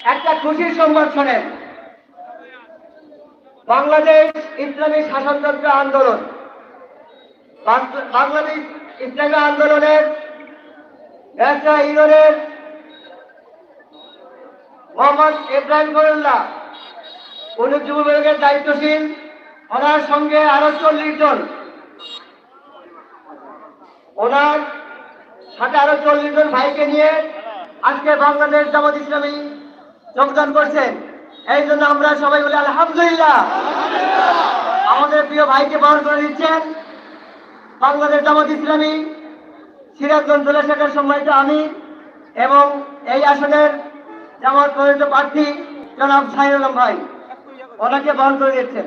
একটা খুশির সংবাদ শোনেন বাংলাদেশ ইসলামী শাসনতন্ত্র আন্দোলন। বাংলাদেশ ইসলামী আন্দোলনের ব্যবসা ইউনিয়নের মোহাম্মদ ইব্রাহিম গরুল্লাহ উনি যুব বিভাগের দায়িত্বশীল। ওনার সঙ্গে আরও চল্লিশ জন। ওনার সাথে আরও চল্লিশ জন ভাইকে নিয়ে আজকে বাংলাদেশ জামাত ইসলামী যোগদান করছেন। এই জন্য আমরা সবাই বলি আলহামদুলিল্লাহ। আমাদের প্রিয় ভাইকে বহন করে দিচ্ছেন বাংলাদেশ জামাত ইসলামী সিরাজগঞ্জ জেলা শাখার সম্মানিত আমি এবং এই আসনের জামাত মনোনীত প্রার্থী জনাব সাহির আলম ভাই। ওনাকে বহন করে দিচ্ছেন